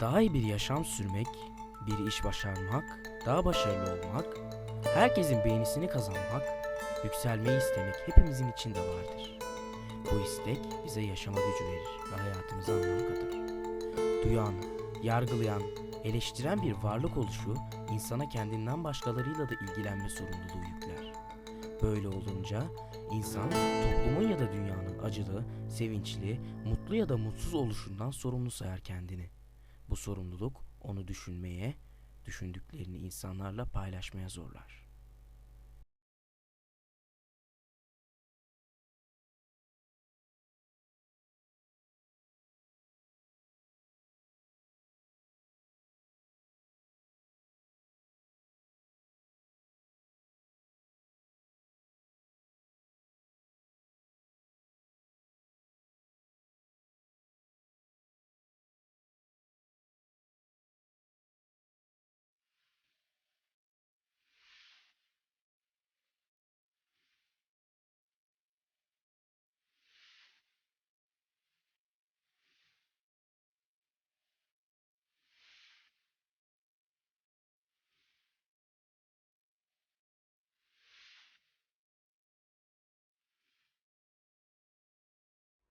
Daha iyi bir yaşam sürmek, bir iş başarmak, daha başarılı olmak, herkesin beğenisini kazanmak, yükselmeyi istemek hepimizin içinde vardır. Bu istek bize yaşama gücü verir ve hayatımıza anlam katar. Duyan, yargılayan, eleştiren bir varlık oluşu insana kendinden başkalarıyla da ilgilenme sorumluluğu yükler. Böyle olunca insan toplumun ya da dünyanın acılı, sevinçli, mutlu ya da mutsuz oluşundan sorumlu sayar kendini. Bu sorumluluk onu düşünmeye, düşündüklerini insanlarla paylaşmaya zorlar.